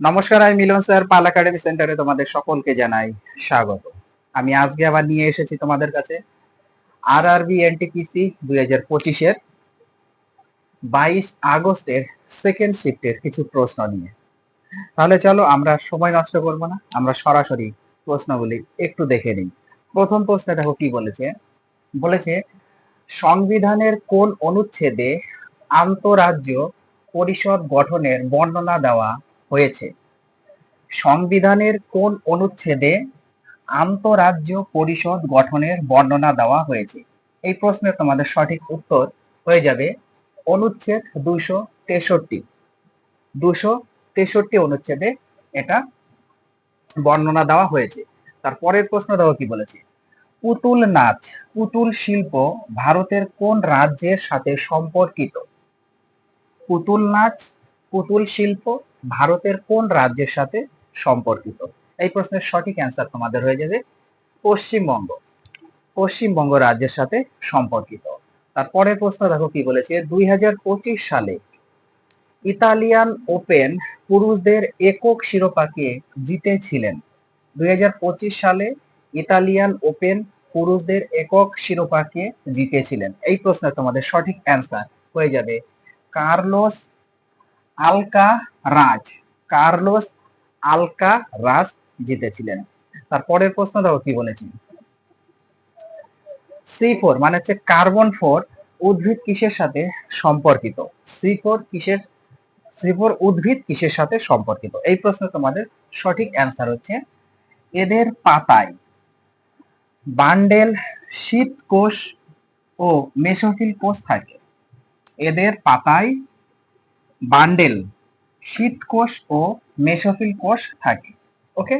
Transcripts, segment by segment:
নমস্কার, আমি মিলন স্যার, পাল একাডেমি সেন্টারে তোমাদের সকলকে জানাই স্বাগত। আমি আজকে আবার নিয়ে এসেছি তোমাদের কাছে আর আরবি এনটিপিসি দুই হাজার পঁচিশের বাইশ আগস্টের সেকেন্ড শিফটের কিছু প্রশ্ন নিয়ে। তাহলে চলো, আমরা সময় নষ্ট করব না, আমরা সরাসরি প্রশ্নগুলি একটু দেখে নিই। প্রথম প্রশ্ন দেখো কি বলেছে? বলেছে, সংবিধানের কোন অনুচ্ছেদে আন্তরাজ্য পরিষদ গঠনের বর্ণনা দেওয়া হয়েছে। সংবিধানের কোন অনুচ্ছেদে আন্তরাজ্য পরিষদ গঠনের বর্ণনা দেওয়া হয়েছে? এই প্রশ্নের তোমাদের সঠিক উত্তর হয়ে যাবে অনুচ্ছেদ দুশো তেষট্টি। দুশো তেষট্টি অনুচ্ছেদে এটা বর্ণনা দেওয়া হয়েছে। তারপরের প্রশ্ন দেখো কি বলেছে? পুতুল নাচ, পুতুল শিল্প ভারতের কোন রাজ্যের সাথে সম্পর্কিত? পুতুল নাচ, পুতুল শিল্প ভারতের কোন রাজ্যের সাথে সম্পর্কিত? এই প্রশ্নের সঠিক অ্যান্সার তোমাদের হয়ে যাবে পশ্চিমবঙ্গ। পশ্চিমবঙ্গ রাজ্যের সাথে সম্পর্কিত। তারপরের প্রশ্ন দেখো কি বলেছে, দুই সালে ইতালিয়ান ওপেন পুরুষদের একক শিরোপাকে জিতেছিলেন। দুই হাজার পঁচিশ সালে ইতালিয়ান ওপেন পুরুষদের একক শিরোপাকে জিতেছিলেন। এই প্রশ্নের তোমাদের সঠিক অ্যান্সার হয়ে যাবে Carlos Alcaraz, Carlos Alcaraz জিতেছিলেন। তারপরের প্রশ্ন দেখো কি বলেছেন সি ফোর মানে হচ্ছে কার্বন ফোর উদ্ভিদ কিসের সাথে সম্পর্কিত? সি ফোর কিসের, সি ফোর উদ্ভিদ কিসের সাথে সম্পর্কিত? এই প্রশ্ন তোমাদের সঠিক অ্যান্সার হচ্ছে এদের পাতায়। বান্ডেল শীত কোষ ও মেসোফিল কোষ থাকে। এদের পাতায় বান্ডেল শীত কোষ ও মেসোফিল কোষ থাকে, ওকে?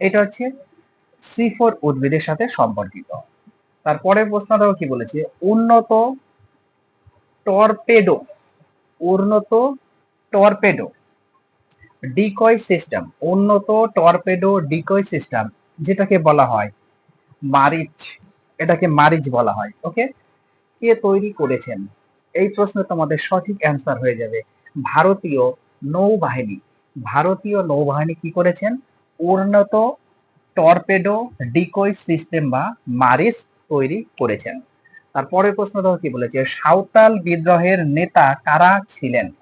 এটা হচ্ছে সি ফোর উদ্ভিদের সাথে সম্পর্কিত। তারপরের প্রশ্নটাও কি বলেছে? উন্নত টর্পেডো উন্নত টর্পেডো ডিকয় সিস্টেম, উন্নত টর্পেডো ডিকয় সিস্টেম, যেটাকে বলা হয় মারিচ, এটাকে মারিচ বলা হয়, ওকে? কে তৈরি করেছেন? এই প্রশ্ন তোমাদের সঠিক অ্যান্সার হয়ে যাবে ভারতীয় নৌবাহিনী। ভারতীয় নৌবাহিনী কি করেছেন? উন্নত টর্পেডো ডিকয় সিস্টেম বা মারিস তৈরি করেছেন। তারপরের প্রশ্ন দেখো কি বলেছে, সাঁওতাল বিদ্রোহের নেতা কারা ছিলেন?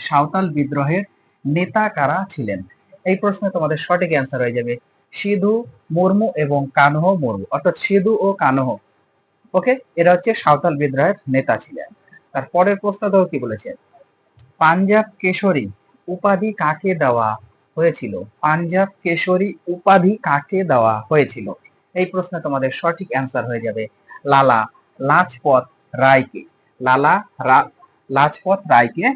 সাঁওতাল বিদ্রোহের নেতা কারা ছিলেন? এই প্রশ্নে তোমাদের সঠিক অ্যান্সার হয়ে যাবে, সিধু, মুর্মু এবং কানহ মুর্মু। অর্থাৎ সিধু ও কানহ। ওকে এরা হচ্ছে সাঁওতাল বিদ্রোহের নেতা ছিলেন। তারপরের প্রশ্ন দেখো কি বলেছে পাঞ্জাব কেশরী উপাধি কাকে দেওয়া হয়েছিল? পাঞ্জাব কেশরী উপাধি কাকে দেওয়া হয়েছিল? এই প্রশ্নে তোমাদের সঠিক অ্যান্সার হয়ে যাবে লালা লাজপত রায়কে। লালা লাজপত রায়কে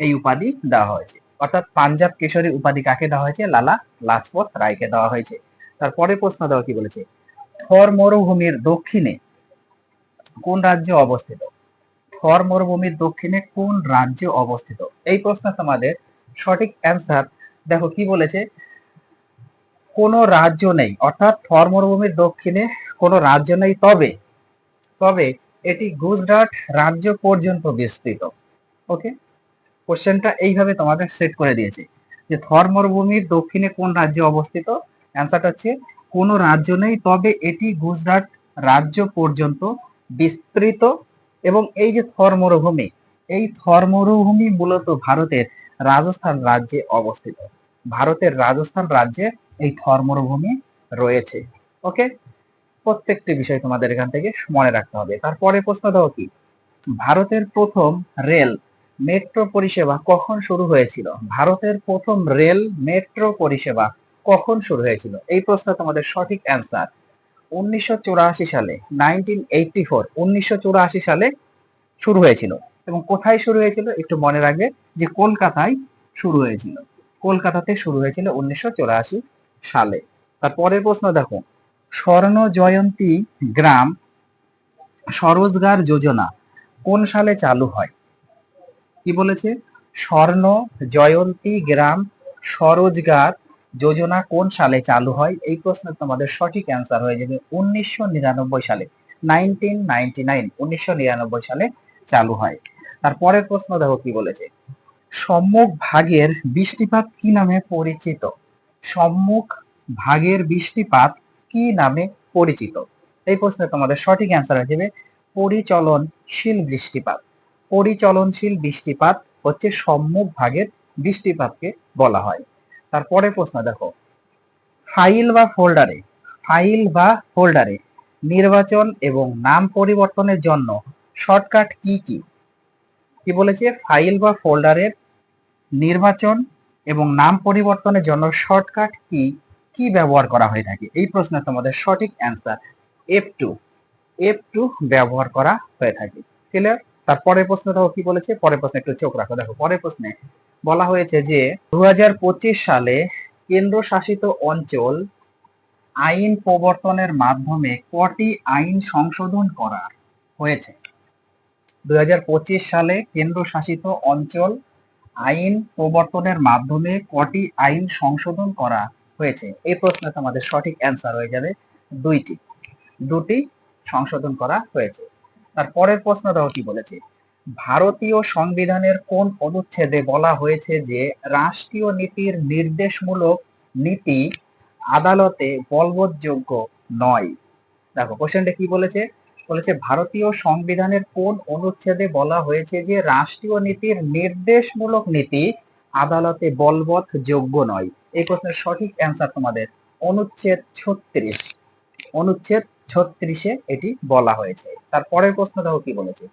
এই উপাধি দেওয়া হয়েছে। অর্থাৎ পাঞ্জাব কেশরী উপাধি কাকে দেওয়া হয়েছে? লালা লাজপত রায়কে দেওয়া হয়েছে। তারপরে প্রশ্ন দেওয়া কি বলেছে? থর মরুভূমির দক্ষিণে কোন রাজ্যে অবস্থিত? থর মরুভূমির দক্ষিণে কোন রাজ্যে অবস্থিত? এই প্রশ্ন তোমাদের সঠিক অ্যান্সার দেখো কি বলেছে? কোন রাজ্য নেই, অর্থাৎ থর মরুভূমির দক্ষিণে কোন রাজ্য নেই। তবে তবে এটি গুজরাট রাজ্য পর্যন্ত বিস্তৃত। ওকে কোশ্চেনটা এইভাবে তোমাদের সেট করে দিয়েছে। যে থর মরুভূমির দক্ষিণে কোন রাজ্যে অবস্থিত? অ্যান্সারটা হচ্ছে, কোন রাজ্য নেই, তবে এটি গুজরাট রাজ্য পর্যন্ত বিস্তৃত। এবং এই যে থর মরুভূমি, এই থর মরুভূমি মূলত ভারতের রাজস্থান রাজ্যে অবস্থিত। ভারতের রাজস্থান রাজ্যে এই থর মরুভূমি রয়েছে। ওকে প্রত্যেকটি বিষয় তোমাদের এখান থেকে মনে রাখতে হবে। তারপরে প্রশ্ন দাও কি? ভারতের প্রথম রেল মেট্রো পরিষেবা কখন শুরু হয়েছিল? ভারতের প্রথম রেল মেট্রো পরিষেবা কখন শুরু হয়েছিল? এই প্রশ্ন তোমাদের সঠিক অ্যান্সার উনিশশো চুরাশি সালে নাইনটিন এইটটি ফোর উনিশশো সালে শুরু হয়েছিল। এবং কোথায় শুরু হয়েছিল? একটু মনে রাখবে যে কলকাতায় শুরু হয়েছিল। কলকাতাতে শুরু হয়েছিল উনিশশো চুরাশি সালে। তারপরের প্রশ্ন দেখো, স্বর্ণ জয়ন্তী গ্রাম স্বরোজগার যোজনা কোন সালে চালু হয়? কি বলেছে? স্বর্ণ জয়ন্তী গ্রাম স্বরোজগার যোজনা কোন সালে চালু হয়? এই প্রশ্নের তোমাদের সঠিক অ্যান্সার হয়ে যাবে উনিশশো নিরানব্বই সালে নাইনটিন নাইনটি নাইন উনিশশো নিরানব্বই সালে চালু হয়। তারপরের প্রশ্ন দেখো কি বলেছে? সম্মুখ ভাগের বৃষ্টিপাত কি নামে পরিচিত? সম্মুখ ভাগের বৃষ্টিপাত কি নামে পরিচিত? এই প্রশ্নে তোমাদের সঠিক অ্যান্সার হয়ে যাবে পরিচলনশীল বৃষ্টিপাত। পরিচলনশীল বৃষ্টিপাত হচ্ছে সম্মুখ ভাগের বৃষ্টিপাতকে বলা হয়। তারপরে প্রশ্ন, দেখো। ফাইল বা ফোল্ডারে ফাইল বা ফোল্ডারে নির্বাচন এবং নাম পরিবর্তনের জন্য শর্টকাট কি কি? কি বলেছে? ফাইল বা ফোল্ডারের নির্বাচন এবং নাম পরিবর্তনের জন্য শর্টকাট কি কি ব্যবহার করা হয়ে থাকে? এই প্রশ্নে তোমাদের সঠিক answer F two F two ব্যবহার করা হয়ে থাকে। ক্লিয়ার তারপরের প্রশ্নটাও কি বলেছে? পরের প্রশ্নে একটু চোখ রাখো। দেখো, পরের প্রশ্নে বলা হয়েছে যে দু হাজার পঁচিশ সালে কেন্দ্রশাসিত অঞ্চল আইন প্রবর্তনের মাধ্যমে কটি আইন সংশোধন করা হয়েছে। দু সালে কেন্দ্রশাসিত অঞ্চল আইন প্রবর্তনের মাধ্যমে কটি আইন সংশোধন করা হয়েছে। এই প্রশ্নে তোমাদের সঠিক অ্যান্সার হয়ে যাবে দুইটি। দুটি সংশোধন করা হয়েছে। তারপরের প্রশ্নটাও কি বলেছে? ভারতীয় সংবিধানের কোন অনুচ্ছেদে বলা হয়েছে যে রাষ্ট্রীয় নীতির নির্দেশমূলক নীতি আদালতে বলবৎযোগ্য নয়? দেখো, কোশ্চেনটা কি বলেছে? বলেছে, ভারতীয় সংবিধানের কোন অনুচ্ছেদে বলা হয়েছে যে রাষ্ট্রীয় নীতির নির্দেশমূলক নীতি আদালতে বলবৎ যোগ্য নয়? এই প্রশ্নের সঠিক অ্যান্সার তোমাদের। অনুচ্ছেদ ছত্রিশ। অনুচ্ছেদ ছত্রিশে এটি বলা হয়েছে। তারপরের প্রশ্নটাও কি বলেছে?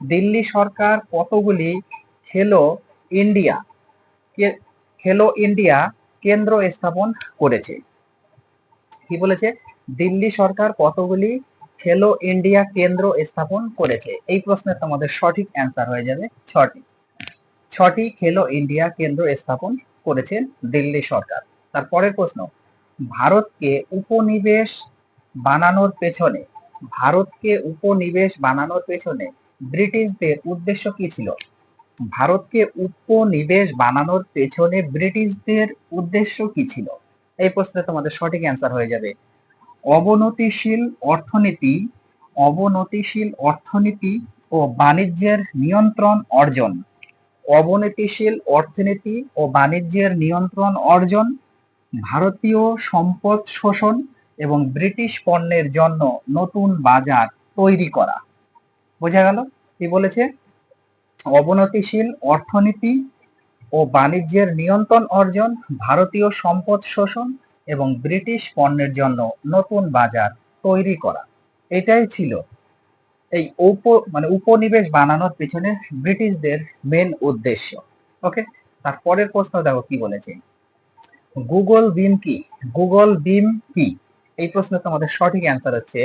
দিল্লি সরকার কতগুলি খেলো ইন্ডিয়া খেলো ইন্ডিয়া কেন্দ্র স্থাপন করেছে? কি বলেছে? দিল্লি সরকার কতগুলি খেলো ইন্ডিয়া কেন্দ্র স্থাপন করেছে? এই প্রশ্নের তোমাদের সঠিক অ্যান্সার হয়ে যাবে ছটি। ছটি খেলো ইন্ডিয়া কেন্দ্র স্থাপন করেছেন দিল্লি সরকার। তারপরের প্রশ্ন, ভারতকে উপনিবেশ বানানোর পেছনে, ভারতকে উপনিবেশ বানানোর পেছনে ব্রিটিশদের উদ্দেশ্য কি ছিল? ভারতকে উপনিবেশ বানানোর পেছনে ব্রিটিশদের উদ্দেশ্য কি ছিল? এই প্রশ্নে তোমাদের সঠিক অ্যান্সার হয়ে যাবে। অবনতিশীল অর্থনীতি অবনতিশীল অর্থনীতি ও বাণিজ্যের নিয়ন্ত্রণ অর্জন। অবনতিশীল অর্থনীতি ও বাণিজ্যের নিয়ন্ত্রণ অর্জন। ভারতীয় সম্পদ শোষণ এবং ব্রিটিশ পণ্যের জন্য নতুন বাজার তৈরি করা। বোঝা গেল? কি বলেছে? অবনতিশীল অর্থনীতি ও বাণিজ্যের নিয়ন্ত্রণ অর্জন, ভারতীয় সম্পদ শোষণ এবং ব্রিটিশ পণ্যের জন্য নতুন বাজার তৈরি করা। এটাই ছিল এই উপ মানে উপনিবেশ বানানোর পেছনে ব্রিটিশদের মেন উদ্দেশ্য। ওকে তারপরের প্রশ্ন দেখো কি বলেছে। গুগল বিম কি? গুগল বিম কি? এই প্রশ্ন তোমাদের সঠিক অ্যান্সার হচ্ছে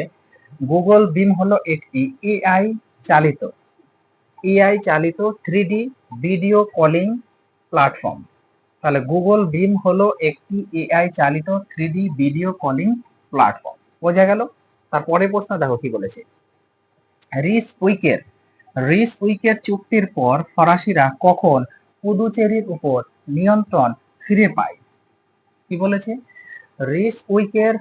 গুগল বিম হলো একটি এআই চালিত এআই চালিত three D video calling platform তাহলে গুগল বিম হলো একটি এআই চালিত three D video calling platform বোঝা গেল? তারপরে প্রশ্ন দেখো কি বলেছে। রিস উইকের রিস উইকের চুক্তির পর ফরাসিরা কখন পুদুচেরির উপর নিয়ন্ত্রণ ফিরে পায়? কি বলেছে? রিস উইকের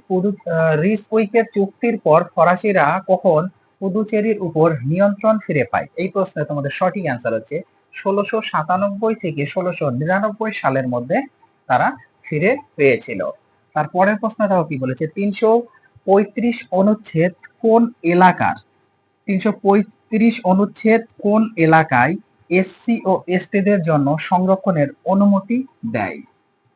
রিস উইকের চুক্তির পর ফরাসিরা কখন পুদুচেরির উপর নিয়ন্ত্রণ ফিরে পায়? এই প্রশ্নে তোমাদের সঠিক অ্যান্সার হচ্ছে ষোলোশো সাতানব্বই থেকে ষোলোশো নিরানব্বই সালের মধ্যে তারা ফিরে পেয়েছিল। তারপরের প্রশ্নটাও কি বলেছে? তিনশো পঁয়ত্রিশ অনুচ্ছেদ কোন এলাকার? তিনশো পঁয়ত্রিশ অনুচ্ছেদ কোন এলাকায় এসসি ও এসটিদের জন্য সংরক্ষণের অনুমতি দেয়?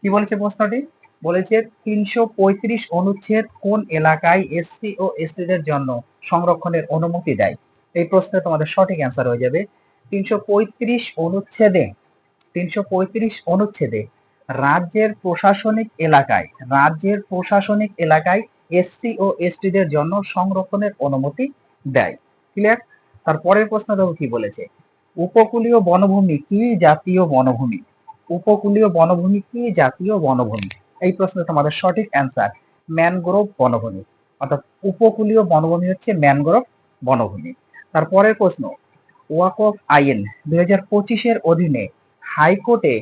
কি বলেছে প্রশ্নটি? বলেছে তিনশো পঁয়ত্রিশ অনুচ্ছেদ কোন এলাকায় এসসি ও এসটিদের জন্য সংরক্ষণের অনুমতি দেয়? এই প্রশ্নে তোমাদের সঠিক অ্যান্সার হয়ে যাবে। তিনশো পঁয়ত্রিশ অনুচ্ছেদে, তিনশো পঁয়ত্রিশ অনুচ্ছেদে রাজ্যের প্রশাসনিক এলাকায়, রাজ্যের প্রশাসনিক এলাকায় এসসি ও এসটিদের জন্য সংরক্ষণের অনুমতি দেয়। ক্লিয়ার তারপরের প্রশ্ন দেখো কি বলেছে? উপকূলীয় বনভূমি কি জাতীয় বনভূমি? উপকূলীয় বনভূমি কি জাতীয় বনভূমি? এই প্রশ্নে তোমাদের সঠিক অ্যান্সার ম্যানগ্রোভ বনভূমি। অর্থাৎ উপকূলীয় বনভূমি হচ্ছে ম্যানগ্রোভ বনভূমি। তারপরের প্রশ্ন ওয়াক অফ আইন দুই হাজার পঁচিশের অধীনে হাইকোর্টে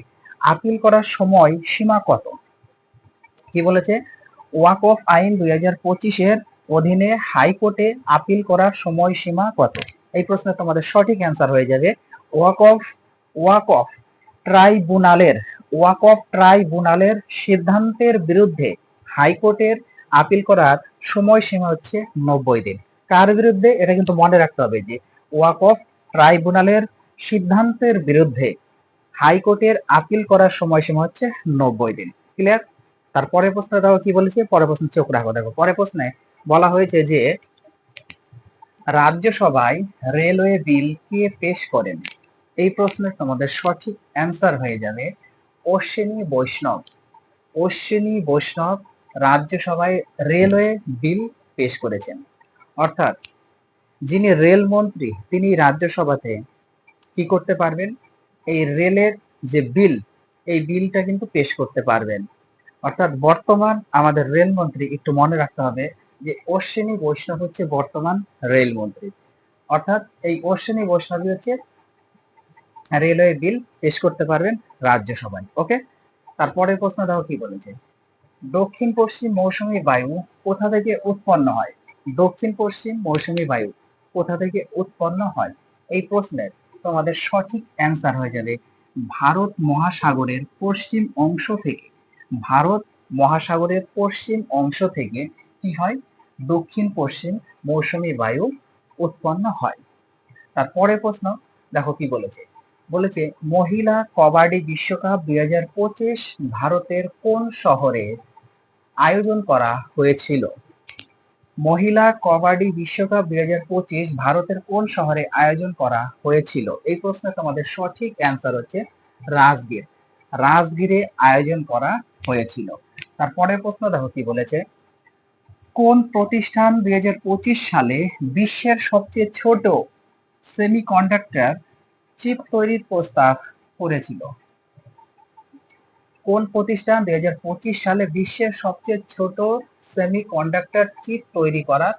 আপিল করার সময় সীমা কত? কি বলেছে? ওয়াক অফ আইন দুই হাজার পঁচিশের অধীনে হাইকোর্টে আপিল করার সময়সীমা কত? এই প্রশ্নে তোমাদের সঠিক অ্যান্সার হয়ে যাবে ওয়াক অফ ওয়াক অফ ট্রাইব্যুনালের ওয়াক অফ ট্রাইব্যুনালের সিদ্ধান্তের বিরুদ্ধে হাইকোর্টের আপিল করার সময়সীমা হচ্ছে নব্বই দিন। কার বিরুদ্ধে? এটা কিন্তু মনে রাখতে হবে যে ওয়াক অফ ট্রাইব্যুনালের সিদ্ধান্তের বিরুদ্ধে হাইকোর্টের আপিল করার সময়সীমা হচ্ছে নব্বই দিন। ক্লিয়ার তারপরে প্রশ্ন দেখো কি বলেছে? পরের প্রশ্ন চোখ রাখো, দেখো। পরের প্রশ্নে বলা হয়েছে যে রাজ্যসভায় রেলওয়ে বিল কে পেশ করেন? এই প্রশ্নের তোমাদের সঠিক অ্যান্সার হয়ে যাবে অশ্বিনী বৈষ্ণব। অশ্বিনী বৈষ্ণব রাজ্যসভায় রেলওয়ে বিল পেশ করেছেন। অর্থাৎ যিনি রেল মন্ত্রী, তিনি রাজ্যসভাতে কি করতে পারবেন? এই রেলের যে বিল, এই বিলটা কিন্তু পেশ করতে পারবেন। অর্থাৎ বর্তমান আমাদের রেলমন্ত্রী একটু মনে রাখতে হবে যে অশ্বিনী বৈষ্ণব হচ্ছে বর্তমান রেলমন্ত্রী অর্থাৎ এই অশ্বিনী বৈষ্ণবী হচ্ছে রেলওয়ে বিল পেশ করতে পারবেন রাজ্যসভায়, ওকে? তারপরে প্রশ্ন দেখো কি বলেছে? দক্ষিণ পশ্চিম মৌসুমী বায়ু কোথা থেকে উৎপন্ন হয়? দক্ষিণ পশ্চিম মৌসুমী বায়ু কোথা থেকে উৎপন্ন হয়? এই প্রশ্নের তোমাদের সঠিক অ্যান্সার হয়ে যাবে ভারত মহাসাগরের পশ্চিম অংশ থেকে। ভারত মহাসাগরের পশ্চিম অংশ থেকে কি হয়? দক্ষিণ পশ্চিম মৌসুমী বায়ু উৎপন্ন হয়। তারপরে প্রশ্ন দেখো কি বলেছে? বলেছে, মহিলা কবাডি বিশ্বকাপ দুই হাজার পঁচিশ ভারতের কোন শহরে আয়োজন করা হয়েছিল? মহিলা কবাডি বিশ্বকাপ দুই হাজার পঁচিশ ভারতের কোন শহরে আয়োজন করা হয়েছিল? এই প্রশ্নের তোমাদের সঠিক অ্যান্সার হচ্ছে রাজগীর। রাজগীরে আয়োজন করা হয়েছিল। তারপরের প্রশ্ন দেখো কি বলেছে? কোন প্রতিষ্ঠান দুই হাজার পঁচিশ সালে বিশ্বের সবচেয়ে ছোট সেমিকন্ডাক্টর চিপ তৈরির প্রস্তাব করেছিল। কোন প্রতিষ্ঠান দুই হাজার পঁচিশ সালে বিশ্বের সবচেয়ে ছোট সেমিকন্ডাক্টর চিপ তৈরি করার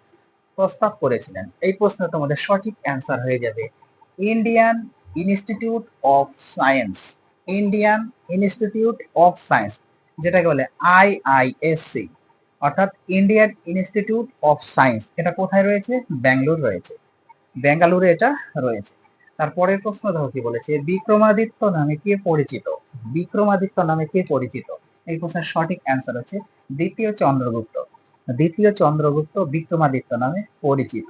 প্রস্তাব করেছিলেন? এই প্রশ্ন তোমাদের সঠিক অ্যান্সার হয়ে যাবে। Indian Institute of Science Indian Institute of Science যেটাকে বলে আইআইএসসি অর্থাৎ ইন্ডিয়ান ইনস্টিটিউট অফ সায়েন্স এটা কোথায় রয়েছে? ব্যাঙ্গালোর রয়েছে। বেঙ্গালুরু এটা রয়েছে। তারপরের প্রশ্ন দেখো কি বলেছে, বিক্রমাদিত্য নামে কে পরিচিত? বিক্রমাদিত্য নামে কে পরিচিত? এই প্রশ্নের সঠিক অ্যান্সার হচ্ছে দ্বিতীয় চন্দ্রগুপ্ত। দ্বিতীয় চন্দ্রগুপ্ত বিক্রমাদিত্য নামে পরিচিত।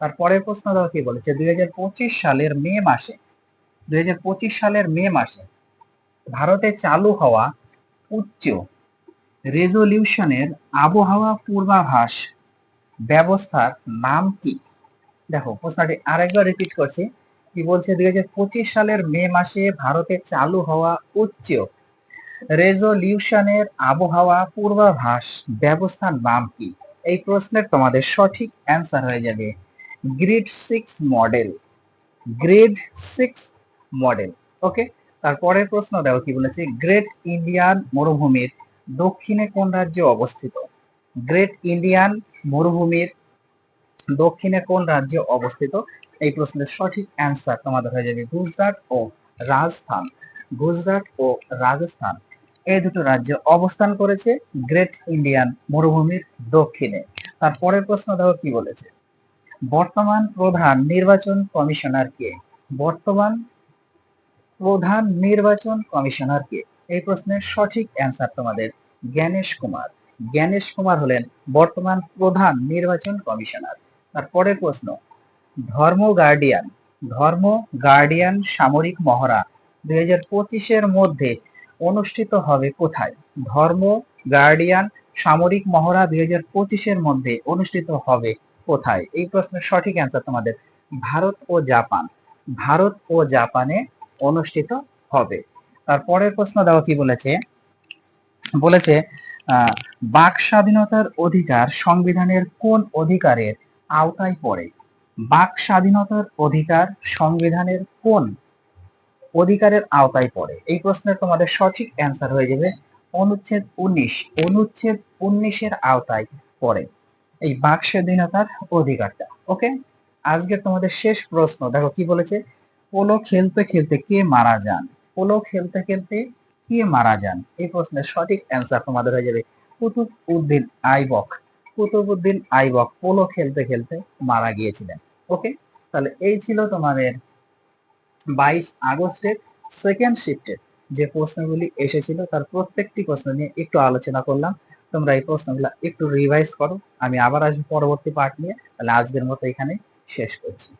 তারপরের প্রশ্ন দেখো কি বলেছে, দুই হাজার পঁচিশ সালের মে মাসে, দুই হাজার পঁচিশ সালের মে মাসে ভারতে চালু হওয়া উচ্চ রেজলিউশনের আবহাওয়া পূর্বাভাস ব্যবস্থার নাম কি? দেখো, প্রশ্নটি আরেকবার রিপিট করছি। কি বলছে? দুই সালের মে মাসে ভারতে চালু হওয়া উচ্চ রেজলিউশনের আবহাওয়া পূর্বাভাস ব্যবস্থার নাম কি? এই প্রশ্নের তোমাদের সঠিক অ্যান্সার হয়ে যাবে grid six model. Grade six model, okay? তারপরের প্রশ্ন দেখো কি বলেছে? গ্রেট ইন্ডিয়ান মরুভূমির দক্ষিণে কোন রাজ্যে অবস্থিত? গ্রেট ইন্ডিয়ান মরুভূমির দক্ষিণে কোন রাজ্যে অবস্থিত? এই প্রশ্নের সঠিক অ্যান্সার তোমাদের হয়ে যাবে গুজরাট ও রাজস্থান। গুজরাট ও রাজস্থান এই দুটো রাজ্যে অবস্থান করেছে গ্রেট ইন্ডিয়ান মরুভূমির দক্ষিণে। তার পরের প্রশ্ন দেখো কি বলেছে? বর্তমান প্রধান নির্বাচন কমিশনার কে? বর্তমান প্রধান নির্বাচন কমিশনার কে? এই প্রশ্নের সঠিক অ্যান্সার তোমাদের জ্ঞানেশ কুমার। জ্ঞানেশ কুমার হলেন বর্তমান প্রধান নির্বাচন কমিশনার। তারপরের প্রশ্ন ধর্ম গার্ডিয়ান ধর্ম গার্ডিয়ান সামরিক মহড়া দুই হাজার পঁচিশের মধ্যে অনুষ্ঠিত হবে কোথায়? ধর্ম গার্ডিয়ান সামরিক মহড়া দুই হাজার পঁচিশের মধ্যে অনুষ্ঠিত হবে কোথায়? এই প্রশ্নের সঠিক অ্যান্সার তোমাদের ভারত ও জাপান। ভারত ও জাপানে অনুষ্ঠিত হবে। তারপরের প্রশ্ন দেখো কি বলেছে? বলেছে বাক স্বাধীনতার অধিকার সংবিধানের কোন অধিকারের আওতায় পড়ে? বাক স্বাধীনতার অধিকার সংবিধানের কোন অধিকারের আওতায় পড়ে? এই প্রশ্নের তোমাদের সঠিক অ্যান্সার হয়ে যাবে অনুচ্ছেদ উনিশ। অনুচ্ছেদ উনিশের আওতায় পড়ে এই বাক স্বাধীনতার অধিকারটা। ওকে আজকে তোমাদের শেষ প্রশ্ন। দেখো কি বলেছে? পোলো খেলতে খেলতে কে মারা যান? পোলো খেলতে খেলতে কে মারা যান? এই প্রশ্নের সঠিক অ্যান্সার তোমাদের হয়ে যাবে কুতুব উদ্দিন আইবক। কুতুবুদ্দিন আইবক পোলো খেলতে খেলতে মারা গিয়েছিলেন। ওকে তাহলে এই ছিল তোমাদের বাইশ আগস্টের সেকেন্ড শিফটের যে প্রশ্নগুলি এসেছিল, তার প্রত্যেকটি প্রশ্ন নিয়ে একটু আলোচনা করলাম। তোমরা এই প্রশ্নগুলো একটু রিভাইজ করো। আমি আবার আসব পরবর্তী পার্ট নিয়ে। তাহলে আজকের মতো এখানে শেষ করছি।